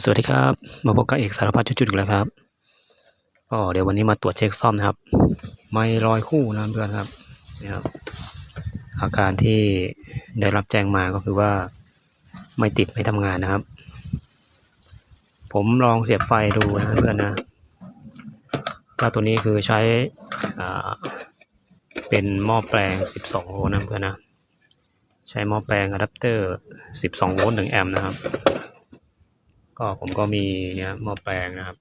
สวัสดีครับ มาพบกับเอกสารพัดจุดๆอีกแล้วครับก็เดี๋ยววันนี้มาตรวจเช็คซ่อมนะครับ ไม่รอยคู่นะเพื่อนครับนี่ครับ อาการที่ได้รับแจ้งมาก็คือว่าไม่ติดไม่ทำงานนะครับ ผมลองเสียบไฟดูนะเพื่อนนะเจ้าตัวนี้คือใช้อ่าเป็นหม้อแปลง 12 โวลต์นะเพื่อนนะ ใช้หม้อแปลงอะแดปเตอร์ 12 โวลต์1แอมป์นะครับ ก็ผมก็มีเนี่ยหม้อแปลงนะครับ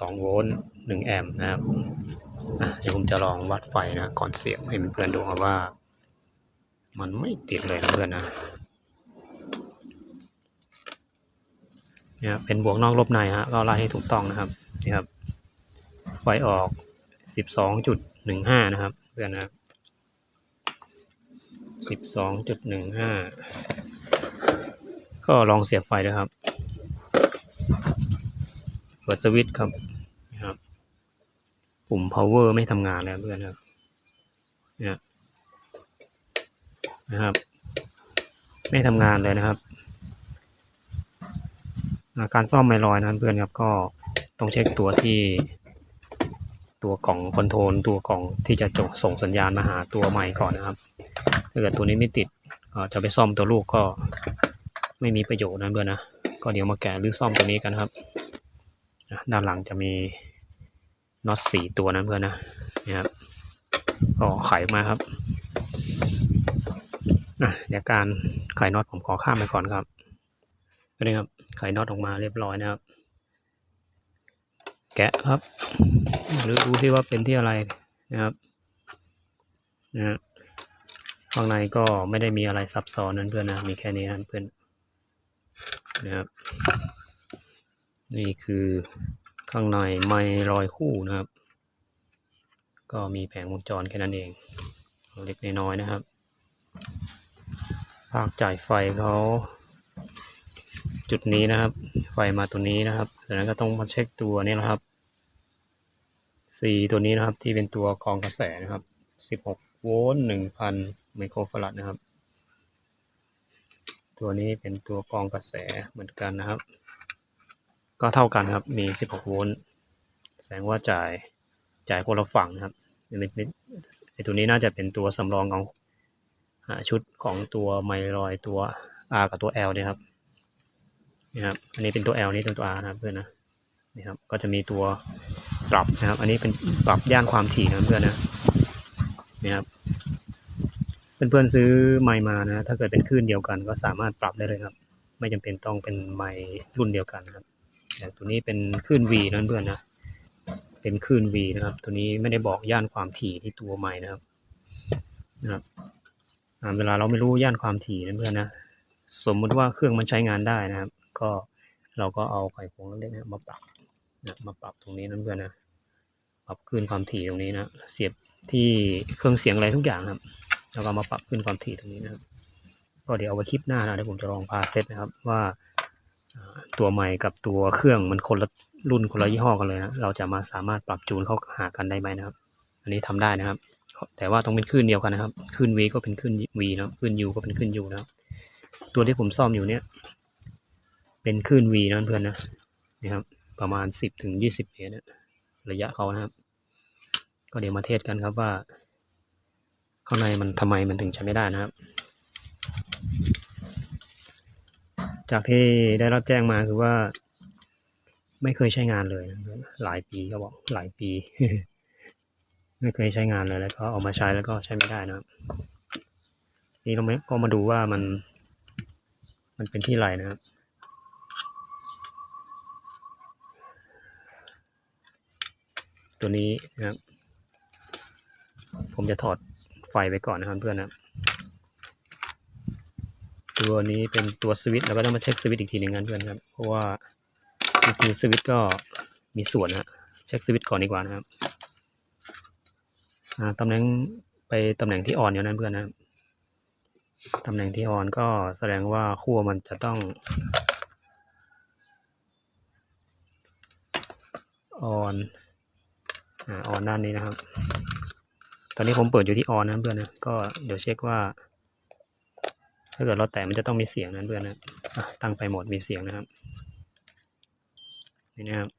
12 โวลต์ 1 แอมป์นะครับเดี๋ยวผมจะลองวัดไฟนะก่อนเสียบให้เพื่อนๆดูครับว่า มันไม่ติดเลยนะเพื่อนนะเนี่ยเป็นบวกนอกลบในฮะก็ไล่ให้ถูกต้องนะครับนี่ครับไฟออก 12.15 นะครับเพื่อนนะครับ12.15 ก็ลองเสียบไฟด้วครับเปิดสวิตช์ครับนะครับ ปุ่ม power ไม่ทำงานแล้วเพื่อนครับเนี่ยนะครับ ไม่ทำงานเลยนะครับการซ่อมไมลอยนั้นเพื่อนครับก็ต้องเช็คตัวที่ตัวกล่องคอนโทรลตัวกล่องที่จะจงส่งสัญญาณมาหาตัวไมค์ก่อนนะครับ ถ้าเกิดตัวนี้ไม่ติดก็จะไปซ่อมตัวลูกก็ ไม่มีประโยชน์นะเพื่อนนะก็เดี๋ยวมาแกะหรือซ่อมตัวนี้กันครับด้านหลังจะมีน็อตสี่ตัวนะเพื่อนนะนี่ครับก็ไขมาครับเดี๋ยวการไขน็อตผมขอข้ามไปก่อนครับก็นี่ครับไขน็อตออกมาเรียบร้อยนะครับ แกะครับหรือดูที่ว่าเป็นที่อะไรนะครับนะฮะข้างในก็ไม่ได้มีอะไรซับซ้อนนั้นเพื่อนนะมีแค่นี้นั้นเพื่อน นะครับนี่คือข้างในไม่รอยคู่นะครับ ก็มีแผงวงจรแค่นั้นเองเล็กน้อยๆนะครับ ภาคจ่ายไฟเขาจุดนี้นะครับ ไฟมาตัวนี้นะครับจากนั้นก็ต้องมาเช็คตัวนี้นะครับ C ตัวนี้นะครับที่เป็นตัวกรองกระแสนะครับ 16 โวลต์ 1,000 ไมโครฟาราดนะครับ ตัวนี้เป็นตัวกรองกระแสเหมือนกันนะครับ ก็เท่ากันครับ มี 16 โวลต์ แสดงว่าจ่ายจ่ายคนละฝั่งนะครับไอตัวนี้น่าจะเป็นตัวสำรองของชุดของตัวไมลอยตัว R กับตัว L เนี่ยครับนี่ครับ อันนี้เป็นตัว L นี่เป็นตัว R นะครับเพื่อนนะนี่ครับ ก็จะมีตัวปรับนะครับ อันนี้เป็นปรับย่านความถี่นะเพื่อนนะนี่ครับ เพื่อนๆซื้อไมค์มานะ ถ้าเกิดเป็นคลื่นเดียวกัน ก็สามารถปรับได้เลยครับ ไม่จำเป็นต้องเป็นไมค์รุ่นเดียวกันครับแต่ตัวนี้เป็นคลื่น V นะเพื่อนนะ เป็นคลื่น V นะครับ ตัวนี้ไม่ได้บอกย่านความถี่ที่ตัวไมค์นะครับนะครับอ่าเวลาเราไม่รู้ย่านความถี่นะเพื่อนนะ สมมุติว่าเครื่องมันใช้งานได้นะครับ ก็เราก็เอาไขควงเล็กๆนะมาปรับนะมาปรับตรงนี้นะเพื่อนนะ ปรับคลื่นความถี่ตรงนี้นะ เสียบที่เครื่องเสียงอะไรทุกอย่างครับ แล้วก็มาปรับขึ้นความถี่ตรงนี้นะครับ ก็เดี๋ยวเอาไว้คลิปหน้านะเดี๋ยวผมจะลองพาเซตนะครับว่าตัวใหม่กับตัวเครื่องมันคนละรุ่นคนละยี่ห้อกันเลยนะ เราจะมาสามารถปรับจูนเข้าหากันได้ไหมนะครับ อันนี้ทำได้นะครับ แต่ว่าต้องเป็นคลื่นเดียวกันนะครับ คลื่น V ก็เป็นคลื่น V นะคลื่น U ก็เป็นคลื่น U นะตัวที่ผมซ่อมอยู่เนี่ย เป็นคลื่น V นะเพื่อนนะนี่ครับ ประมาณ 10ถึง20เมตรนะระยะเขานะครับ ก็เดี๋ยวมาเทสกันครับว่า ข้างในมันทำไมมันถึงใช้ไม่ได้นะครับ จากที่ได้รับแจ้งมาคือว่า ไม่เคยใช้งานเลย หลายปีก็บอกหลายปี ไม่เคยใช้งานเลยแล้วก็เอามาใช้แล้วก็ใช้ไม่ได้นะครับนี่เราก็มาดูว่ามัน มันเป็นที่ไรนะครับตัวนี้นะครับ ผมจะถอด ไฟไปก่อนนะครับเพื่อนนะครับตัวนี้เป็นตัวสวิตช์เราก็ต้องมาเช็คสวิตช์อีกทีหนึ่งนะเพื่อนครับ เพราะว่าจริงสวิตช์ก็มีส่วนนะเช็คสวิตช์ก่อนดีกว่านะครับตำแหน่งไปตำแหน่งที่ออนอยู่นั้นเพื่อนนะครับตำแหน่งที่ออนก็แสดงว่าขั้วมันจะต้องออนอ่าออนด้านนี้นะครับ ตอนนี้ผมเปิดอยู่ที่ออนนะเพื่อนนะก็เดี๋ยวเช็คว่า ถ้าเกิดเราแตะมันจะต้องมีเสียงนั้นเพื่อนนะะตั้งไปโหมดมีเสียงนะครับนี่นะครับ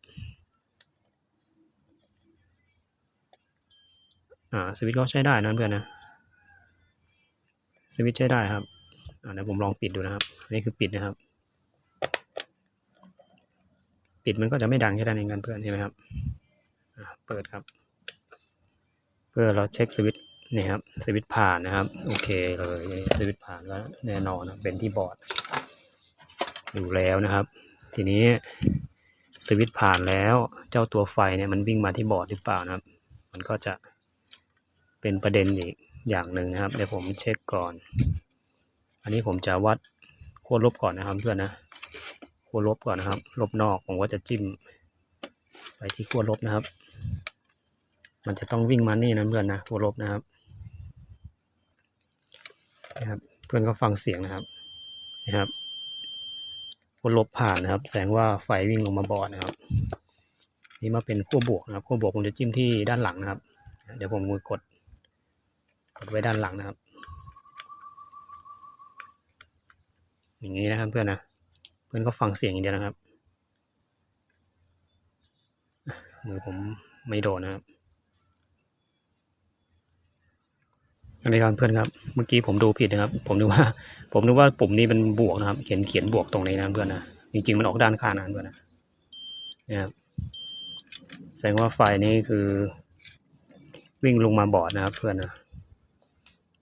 อ่าสวิตช์ก็ใช้ได้นะเพื่อนนะสวิตช์ใช้ได้ครับอ่าเดี๋ยวผมลองปิดดูนะครับนี่คือปิดนะครับ ปิดมันก็จะไม่ดังแค่นั้นเองกันเพื่อนใช่ไหมครับเปิดครับ เพื่อเราเช็คสวิตช์นี่ครับสวิตช์ผ่านนะครับ โอเคเลยสวิตช์ผ่านก็แน่นอนนะเป็นที่บอร์ดอยู่แล้วนะครับ ทีนี้สวิตช์ผ่านแล้วเจ้าตัวไฟเนี่ยมันวิ่งมาที่บอร์ดหรือเปล่านะครับ มันก็จะเป็นประเด็นอีกอย่างหนึ่งนะครับ เดี๋ยวผมเช็คก่อน อันนี้ผมจะวัดขั้วลบก่อนนะครับเพื่อนนะขั้วลบก่อนนะครับ ลบนอกผมก็จะจิ้ม ไปที่ขั้วลบนะครับ มันจะต้องวิ่งมานี่นะเพื่อนนะขั้วลบนะครับนะครับ เพื่อนก็ฟังเสียงนะครับนะครับขั้วลบผ่านนะครับ แสดงว่าไฟวิ่งลงมาบอดนะครับ นี่มาเป็นขั้วบวกนะครับขั้วบวกผมจะจิ้มที่ด้านหลังนะครับ เดี๋ยวผมมือกด กดไว้ด้านหลังนะครับ อย่างนี้นะครับเพื่อนนะเพื่อนก็ฟังเสียงอย่างเดียวนะครับมือผมไม่โดนนะครับ อันนี้ครับเพื่อนครับ เมื่อกี้ผมดูผิดนะครับ ผมนึกว่า ผมนึกว่าปุ่มนี้เป็นบวกนะครับ เขียนเขียนบวกตรงนี้นะเพื่อนนะ จริงๆมันออกด้านข้างนะเพื่อนนะนะครับ แสดงว่าไฟนี้คือ วิ่งลงมาบอร์ดนะครับ เพื่อนนะ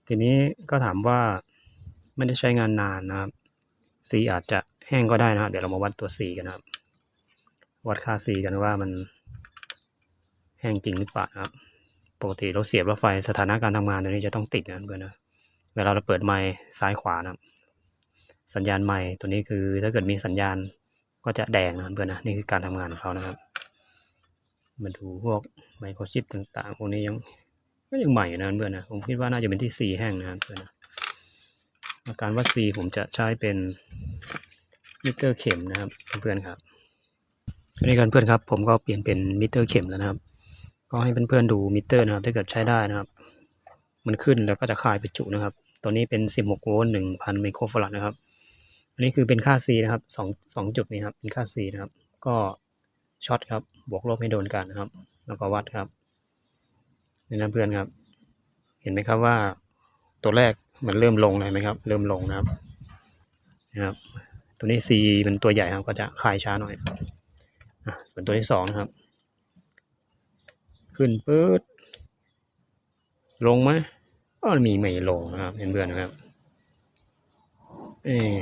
ทีนี้ก็ถามว่าไม่ได้ใช้งานนานนะครับ สีอาจจะแห้งก็ได้นะครับ เดี๋ยวเรามาวัดตัวสีกันนะครับ วัดค่าสีกันว่ามันแห้งจริงหรือเปล่านะครับ ปกติเราเสียบแล้วไฟสถานะการทำงานตัวนี้จะต้องติดนะเพื่อนนะเวลาเราเปิดไมค์ซ้ายขวานะสัญญาณไมค์ตัวนี้คือถ้าเกิดมีสัญญาณก็จะแดงนะเพื่อนนะนี่คือการทำงานของเขานะครับมาดูพวกไมโครชิปต่างๆพวกนี้ยังก็ยังใหม่อยู่นะเพื่อนนะผมคิดว่าน่าจะเป็นที่ C แห้งนะเพื่อนนะอาการวัด C ผมจะใช้เป็นมิเตอร์เข็มนะครับเพื่อนๆครับอันนี้กันเพื่อนครับ ผมก็เปลี่ยนเป็นมิเตอร์เข็มแล้วนะครับ ก็ให้เพื่อนๆดูมิเตอร์นะครับ ถ้าเกิดใช้ได้นะครับ มันขึ้นแล้วก็จะคายไปจุนะครับ ตัวนี้เป็น 16 โวลต์ 1,000 ไมโครฟาราดนะครับ อันนี้คือเป็นค่า C นะครับสองสองจุดนี้ครับ เป็นค่า C นะครับ ก็ช็อตครับ บวกลบให้โดนกันนะครับ แล้วก็วัดครับนี่นะเพื่อนครับ เห็นไหมครับว่าตัวแรกมันเริ่มลงเลยไหมครับ เริ่มลงนะครับ นะครับ ตัวนี้ C เป็นตัวใหญ่ครับ ก็จะคายช้าหน่อยอะส่วนตัวที่สองนะครับ ขึ้นปื๊ดลงไหมก็มีไม่ลงนะครับเห็นเพื่อนะครับเอ๊ะ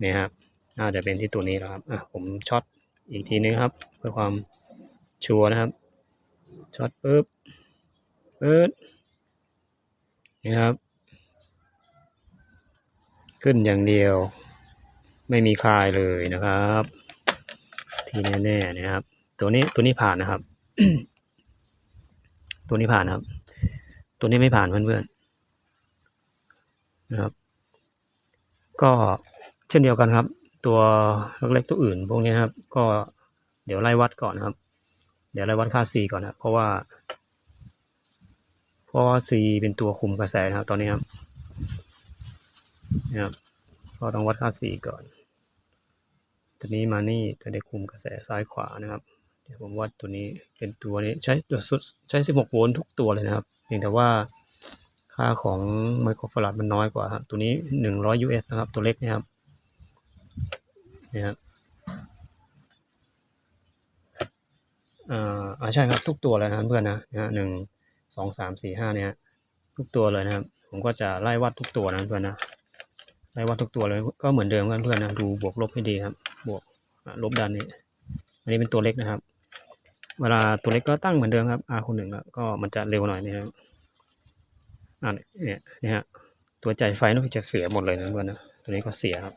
เนี่ยครับ น่าจะเป็นที่ตัวนี้แล้วครับอะผมช็อตอีกทีนึงครับ เพื่อความชัวร์นะครับช็อตปุ๊บปึ๊ดนี่ครับ ขึ้นอย่างเดียว ไม่มีคลายเลยนะครับ ที่แน่ๆนะครับ ตัวนี้ตัวนี้ผ่านนะครับ ตัวนี้ผ่านครับ ตัวนี้ไม่ผ่านเพื่อนๆนะครับ ก็เช่นเดียวกันครับ ตัวเล็กๆตัวอื่น พวกนี้นครับ ก็เดี๋ยวไล่วัดก่อนนะครับ เดี๋ยวไล่วัดค่า C ก่อนนะเพราะว่าเพราะว่า C เป็นตัวคุมกระแสนะครับ ตอนนี้ครับนะครับ ก็ต้องวัดค่า C ก่อนตัวนี้มานี่จะได้คุมกระแสซ้ายขวานะครับ เดี๋ยวผมวัดตัวนี้เป็นตัวนี้ใช้ตัวสุดใช้ 16 โวลต์ทุกตัวเลยนะครับ เพียงแต่ว่าค่าของไมโครฟาราดมันน้อยกว่าครับตัวนี้ 100 US นะครับ ตัวเล็กนะครับนะครับอ่าอ่าใช่ครับทุกตัวเลยนะเพื่อนนะนะหนึ่งสองสามสี่ห้าเนี่ยทุกตัวเลยนะครับ ผมก็จะไล่วัดทุกตัวนะเพื่อนนะไล่วัดทุกตัวเลยก็เหมือนเดิมกันเพื่อนนะดูบวกลบให้ดีครับ บวกลบด้านนี้ อันนี้เป็นตัวเล็กนะครับ เวลาตัวเล็กก็ตั้งเหมือนเดิมครับ R คูณหนึ่งก็มันจะเร็วหน่อยนะครับอ่าเนี่ยนี่ฮะตัวจ่ายไฟนี่จะเสียหมดเลยนะเพื่อนนะตัวนี้ก็เสียครับ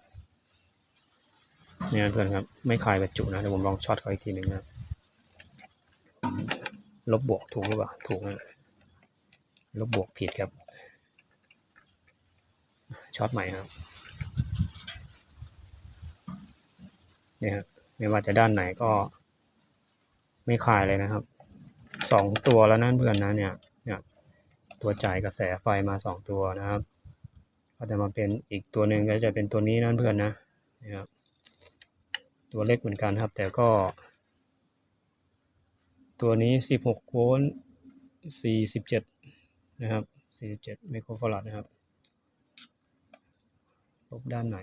เนี่ยเพื่อนครับ ไม่คลายกระจุนะเดี๋ยวผมลองช็อตเขาอีกทีหนึ่งนะครับลบบวกถูกหรือเปล่าถูกนะลบบวกผิดครับช็อตใหม่ครับเนี่ยครับไม่ว่าจะด้านไหนก็ ไม่คลายเลยนะครับสองตัวแล้วนั่นเพื่อนนะเนี่ยเนี่ยตัวจ่ายกระแสไฟมาสองตัวนะครับ ก็จะมาเป็นอีกตัวหนึ่งก็จะเป็นตัวนี้นั่นเพื่อนนะนะครับตัวเล็กเหมือนกันครับ แต่ก็ ตัวนี้16โวลต์47นะครับ47ไมโครฟาราดนะครับลบด้านไหน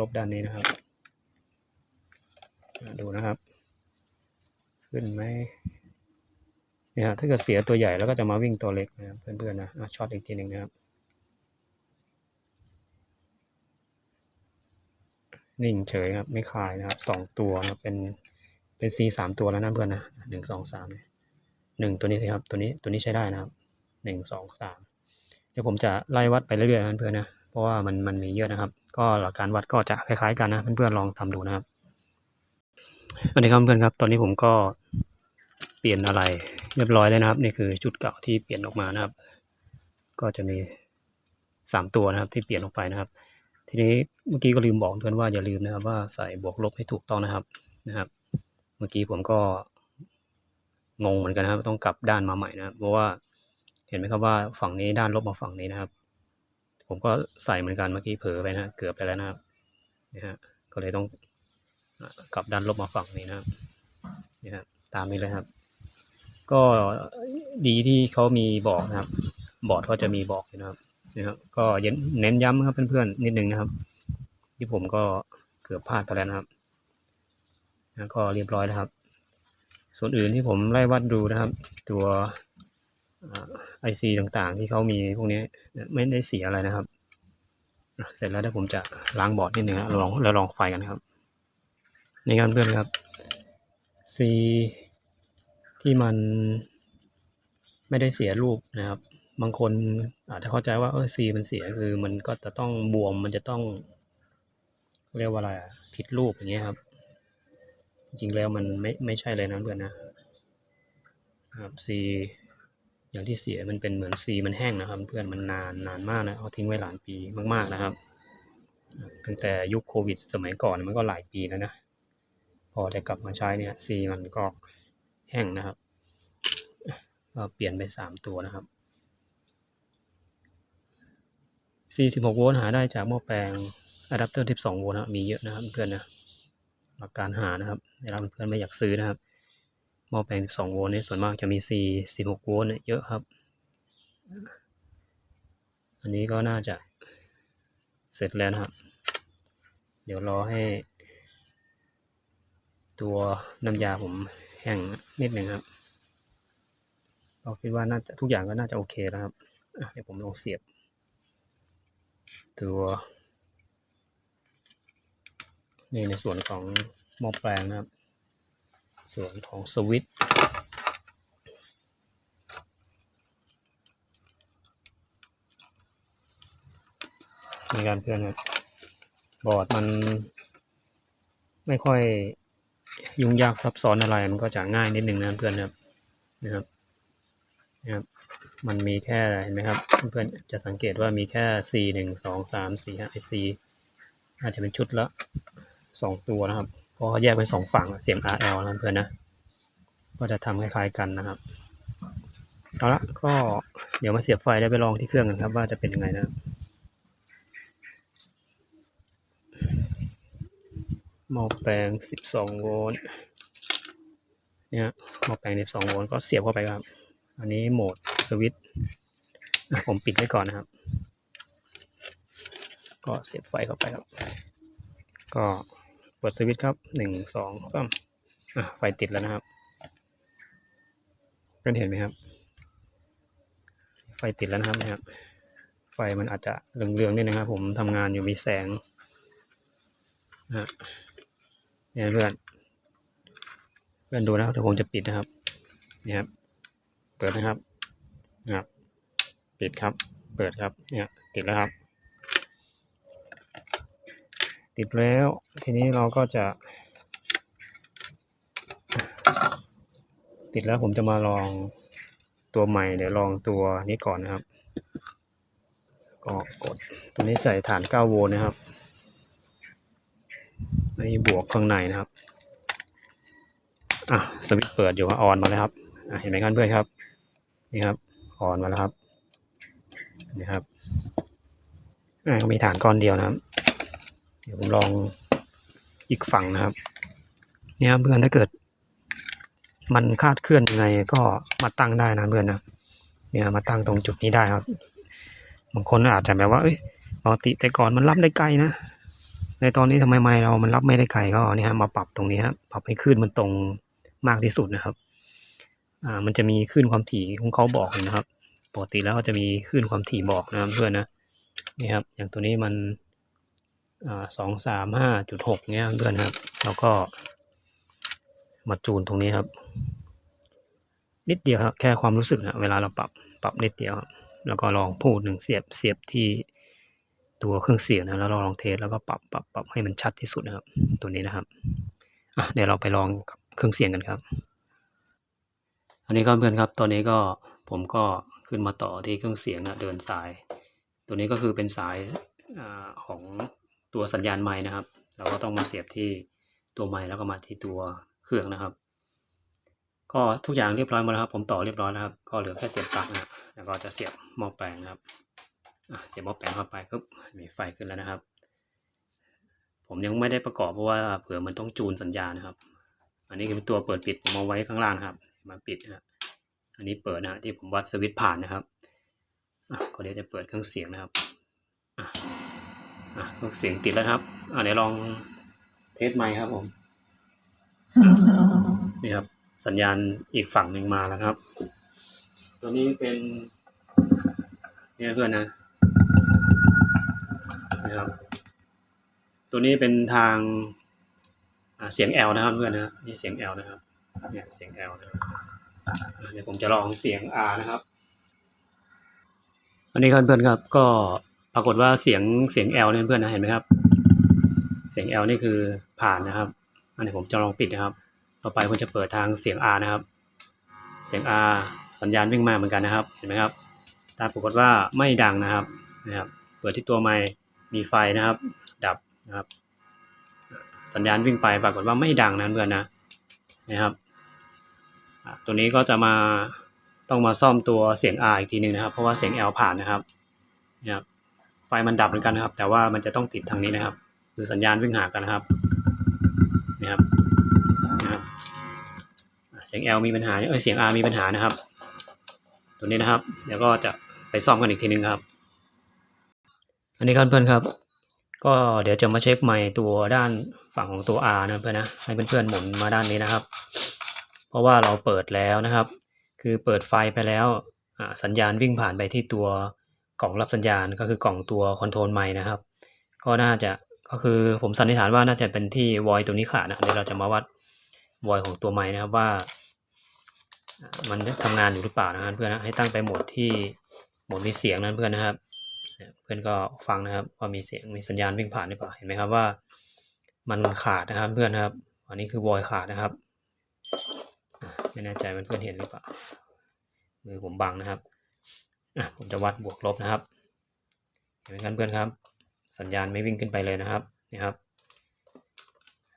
ลบด้านนี้นะครับ ดูนะครับ ขึ้นไหมเนี่ยฮะถ้าเกิดเสียตัวใหญ่แล้วก็จะมาวิ่งตัวเล็กนะครับเพื่อนๆนะช็อตอีกทีหนึ่งนะครับ นิ่งเฉยครับ ไม่คลายนะครับสองตัวนะเป็นเป็น C สามตัวแล้วนะเพื่อนนะหนึ่งสองสามหนึ่งตัวนี้สิครับ ตัวนี้ตัวนี้ใช้ได้นะครับหนึ่งสองสามเดี๋ยวผมจะไล่วัดไปเรื่อยๆเพื่อนๆนะเพราะว่ามันมันมีเยอะนะครับ ก็หลักการวัดก็จะคล้ายๆกันนะเพื่อนๆลองทำดูนะครับ สวัสดีครับเพื่อนครับ ตอนนี้ผมก็เปลี่ยนอะไรเรียบร้อยแล้วนะครับ นี่คือจุดเก่าที่เปลี่ยนออกมานะครับ ก็จะมีสามตัวนะครับ ที่เปลี่ยนออกไปนะครับ ทีนี้เมื่อกี้ก็ลืมบอกเพื่อนว่าอย่าลืมนะครับว่าใส่บวกลบให้ถูกต้องนะครับนะครับ เมื่อกี้ผมก็งงเหมือนกันนะครับ ต้องกลับด้านมาใหม่นะครับ เพราะว่าเห็นไหมครับว่าฝั่งนี้ด้านลบมาฝั่งนี้นะครับ ผมก็ใส่เหมือนกันเมื่อกี้เผลอไปนะเกือบไปแล้วนะครับนะฮะก็เลยต้อง กลับด้านลบมาฝั่งนี้นะครับนี่ครับตามนี้เลยครับ ก็ดีที่เขามีบอกนะครับ บอร์ดเขาจะมีบอกนะครับนะครับ ก็เน้นย้ำครับเพื่อนๆนิดนึงนะครับ ที่ผมก็เกือบพลาดไปแล้วนะครับนะก็เรียบร้อยแล้วครับ ส่วนอื่นที่ผมไล่วัดดูนะครับ ตัวไอซีต่างๆ ที่เขามีพวกนี้ไม่ได้เสียอะไรนะครับ เสร็จแล้วเดี๋ยวผมจะล้างบอร์ดนิดนึงนะลองแล้วลองไฟกันครับ นี่ครับเพื่อนครับซีที่มันไม่ได้เสียรูปนะครับ บางคนอาจจะเข้าใจว่าเออซีมันเสียคือมันก็จะต้องบวมมันจะต้องเรียกว่าอะไรผิดรูปอย่างเงี้ยครับ จริงแล้วมันไม่ไม่ใช่เลยนะเพื่อนนะครับซีอย่างที่เสียมันเป็นเหมือนซีมันแห้งนะครับ เพื่อนมันนานนานมากนะเขาทิ้งไว้หลายปีมาก ๆนะครับ ตั้งแต่ยุคโควิดสมัยก่อนมันก็หลายปีแล้วนะ พอได้กลับมาใช้เนี่ยซีมันก็แห้งนะครับก็เปลี่ยนไปสามตัวนะครับ 46 โวลต์หาได้จากหม้อแปลงอะแดปเตอร์ 12 โวลต์นะมีเยอะนะครับเพื่อนนะหลักการหานะครับเวลาเพื่อนไม่อยากซื้อนะครับหม้อแปลง 12 โวลต์นี่ส่วนมากจะมี C 16 โวลต์เนี่ยเยอะครับ อันนี้ก็น่าจะเสร็จแล้วนะครับ เดี๋ยวรอให้ ตัวน้ำยาผมแห้งนิดหนึ่งครับเราคิดว่าน่าจะทุกอย่างก็น่าจะโอเคแล้วครับเดี๋ยวผมลองเสียบ ตัวนี่ในส่วนของหม้อแปลงนะครับ ส่วนของสวิตช์ในการเพื่อนครับบอร์ดมันไม่ค่อย ยุ่งยากซับซ้อนอะไรมันก็จะง่ายนิดหนึ่งนะเพื่อนครับนะครับนะครับ มันมีแค่เห็นไหมครับ เพื่อนจะสังเกตว่ามีแค่ C หนึ่งสองสามสี่ห้า C อซีอาจจะเป็นชุดละสองตัวนะครับเพราะเขาแยกเป็นสองฝั่งเสียง RL นะเพื่อนนะก็จะทำคล้ายๆกันนะครับเอาละก็เดี๋ยวมาเสียบไฟแล้วไปลองที่เครื่องกันครับว่าจะเป็นยังไงนะ หม้อแปลง 12 โวลต์ เนี่ยหม้อแปลง 12 โวลต์ก็เสียบเข้าไปครับ อันนี้โหมดสวิตช์ผมปิดไว้ก่อนนะครับ ก็เสียบไฟเข้าไปครับ ก็เปิดสวิตช์ครับหนึ่งสองสามอะไฟติดแล้วนะครับเพื่อนเห็นไหมครับ ไฟติดแล้วนะครับนะครับ ไฟมันอาจจะเหลืองๆนิดนะครับ ผมทำงานอยู่มีแสงนะ เนี่ยเพื่อนเพื่อนดูนะครับเดี๋ยวผมจะปิดนะครับนี่ครับเปิดนะครับนะครับ ปิดครับ เปิดครับ เนี่ย ติดแล้วครับ ติดแล้ว ทีนี้เราก็จะ ติดแล้วผมจะมาลองตัวใหม่เดี๋ยวลองตัวนี้ก่อนนะครับ ก็กดตัวนี้ใส่ฐาน 9 โวลต์นะครับ อันนี้บวกข้างในนะครับอะสวิตช์เปิดอยู่ออนมาแล้วครับเห็นไหมครับเพื่อนครับ นี่ครับออนมาแล้วครับนี่ครับอ่ามีฐานก้อนเดียวนะครับ เดี๋ยวผมลองอีกฝั่งนะครับ เนี่ยเพื่อนถ้าเกิด มันคาดเคลื่อนยังไงก็มาตั้งได้นะเพื่อนนะเนี่ยมาตั้งตรงจุดนี้ได้ครับบางคนอาจจะแบบว่าเอ้ยปกติแต่ก่อนมันรับได้ไกลนะ ในตอนนี้ทำไมไม่เรามันรับไม่ได้ไกลก็เนี่ยฮะมาปรับตรงนี้ครับปรับให้คลื่นมันตรงมากที่สุดนะครับ อ่า มันจะมีคลื่นความถี่ของเขาบอกอยู่นะครับ ปกติแล้วก็จะมีคลื่นความถี่บอกนะครับเพื่อนนะ นี่ครับ อย่างตัวนี้มัน อ่าสองสามห้าจุดหกเนี้ยเพื่อนครับ แล้วก็ มาจูนตรงนี้ครับ นิดเดียวครับ แค่ความรู้สึกนะเวลาเราปรับ ปรับนิดเดียว แล้วก็ลองพูดหนึ่งเสียบ เสียบที่ ตัวเครื่องเสียงนะแล้วเราลองเทสแล้วก็ปรับปรับปรับให้มันชัดที่สุดนะครับ ตัวนี้นะครับอะเดี๋ยวเราไปลองกับเครื่องเสียงกันครับ อันนี้ก็เพื่อนครับ ตอนนี้ก็ผมก็ขึ้นมาต่อที่เครื่องเสียงนะเดินสาย ตัวนี้ก็คือเป็นสายอของตัวสัญญาณไม้นะครับ เราก็ต้องมาเสียบที่ตัวไม้แล้วก็มาที่ตัวเครื่องนะครับ ก็ทุกอย่างเรียบร้อยหมดแล้วครับ ผมต่อเรียบร้อยแล้วครับ ก็เหลือแค่เสียบปลั๊กนะครับแล้วก็จะเสียบหม้อแปลงนะครับ เสียบหม้อแปลงเข้าไปปุ๊บมีไฟขึ้นแล้วนะครับ ผมยังไม่ได้ประกอบเพราะว่าเผื่อมันต้องจูนสัญญาณนะครับ อันนี้คือตัวเปิดปิดผมเอาไว้ข้างล่างนะครับ มาปิดนะครับอันนี้เปิดนะฮะที่ผมวัดสวิตช์ผ่านนะครับอะก็เดี๋ยวจะเปิดเครื่องเสียงนะครับอะอะเครื่องเสียงติดแล้วครับอะเดี๋ยวลองเทสไมค์ครับผมนี่ครับสัญญาณอีกฝั่งหนึ่งมาแล้วครับ ตัวนี้เป็นเนี่ยเพื่อนนะ นะครับ ตัวนี้เป็นทางเสียง L นะครับเพื่อนนะนี่เสียง L นะครับเนี่ยเสียง L นะครับเดี๋ยวผมจะลองเสียง R นะครับ อันนี้ครับเพื่อนครับก็ปรากฏว่าเสียงเสียง L เนี่ยเพื่อนนะเห็นไหมครับ เสียง L นี่คือผ่านนะครับ อันนี้ผมจะลองปิดนะครับ ต่อไปผมจะเปิดทางเสียง R นะครับ เสียง R สัญญาณวิ่งมาเหมือนกันนะครับ เห็นไหมครับแต่ปรากฏว่าไม่ดังนะครับนะครับ เปิดที่ตัวไมค์ มีไฟนะครับ ดับนะครับ สัญญาณวิ่งไปปรากฏว่าไม่ดังนะเพื่อนนะนะครับตัวนี้ก็จะมาต้องมาซ่อมตัวเสียง R อีกทีหนึ่งนะครับ เพราะว่าเสียง L ผ่านนะครับนะครับ ไฟมันดับเหมือนกันนะครับ แต่ว่ามันจะต้องติดทางนี้นะครับคือสัญญาณวิ่งหากันนะครับนะครับนะครับเสียง L มีปัญหาเอ้ยเสียง R มีปัญหานะครับ ตัวนี้นะครับ เดี๋ยวก็จะไปซ่อมกันอีกทีนึงครับ อันนี้ครับเพื่อนครับ ก็เดี๋ยวจะมาเช็คไมค์ตัวด้านฝั่งของตัว R นะเพื่อนนะให้เพื่อนๆหมุนมาด้านนี้นะครับ เพราะว่าเราเปิดแล้วนะครับ คือเปิดไฟไปแล้วสัญญาณวิ่งผ่านไปที่ตัวกล่องรับสัญญาณก็คือกล่องตัวคอนโทรลไมค์นะครับ ก็น่าจะก็คือผมสันนิษฐานว่าน่าจะเป็นที่วอยตัวนี้ขาดนะเดี๋ยวเราจะมาวัดวอยของตัวไม้นะครับว่า มันทำงานอยู่หรือเปล่านะเพื่อนนะให้ตั้งไปโหมดที่โหมดมีเสียงนั้นเพื่อนนะครับ เพื่อนก็ฟังนะครับว่ามีเสียงมีสัญญาณวิ่งผ่านหรือเปล่าเห็นไหมครับว่า มันขาดนะครับเพื่อนครับ อันนี้คือวอยขาดนะครับ ไม่แน่ใจเพื่อนเห็นหรือเปล่ามือผมบังนะครับอะผมจะวัดบวกลบนะครับ เห็นไหมครับเพื่อนครับ สัญญาณไม่วิ่งขึ้นไปเลยนะครับนี่ครับ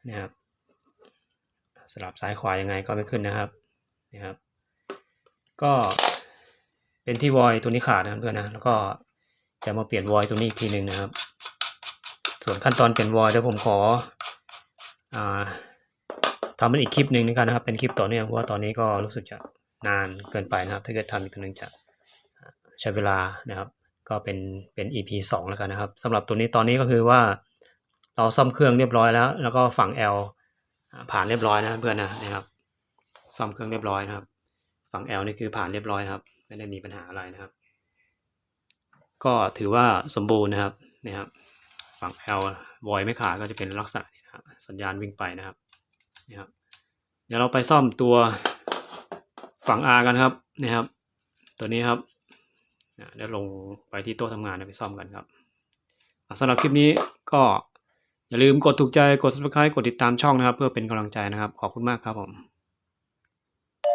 นี่ครับสลับซ้ายขวายังไงก็ไม่ขึ้นนะครับนี่ครับ ก็เป็นที่วอยตัวนี้ขาดนะครับเพื่อนนะแล้วก็ จะมาเปลี่ยนวอยตัวนี้อีกทีหนึ่งนะครับ ส่วนขั้นตอนเปลี่ยนวอยเดี๋ยวผมขออทำเป็นอีกคลิปหนึ่งในกันนะครับ เป็นคลิปต่อเนื่องเพราะว่าตอนนี้ก็รู้สึกจะนานเกินไปนะครับ ถ้าเกิดทำอีกตัวหนึ่งจะใช้เวลานะครับ ก็เป็นเป็น EP สองแล้วกันนะครับสำหรับตัวนี้ตอนนี้ก็คือว่าเราซ่อมเครื่องเรียบร้อยแล้ว แล้วก็ฝั่ง L ผ่านเรียบร้อยนะเพื่อนนะนะครับ ซ่อมเครื่องเรียบร้อยนะครับ ฝั่ง L นี่คือผ่านเรียบร้อยครับ ไม่ได้มีปัญหาอะไรนะครับ ก็ถือว่าสมบูรณ์นะครับนะครับฝั่ง L วอยไม่ขาดก็จะเป็นลักษณะนี้นะครับสัญญาณวิ่งไปนะครับนะครับ เดี๋ยวเราไปซ่อมตัวฝั่ง R กันครับนะครับ ตัวนี้ครับนะเดี๋ยวลงไปที่โต๊ะทำงานไปซ่อมกันครับสำหรับคลิปนี้ก็อย่าลืมกดถูกใจกด subscribe กดติดตามช่องนะครับ เพื่อเป็นกำลังใจนะครับ ขอบคุณมากครับผม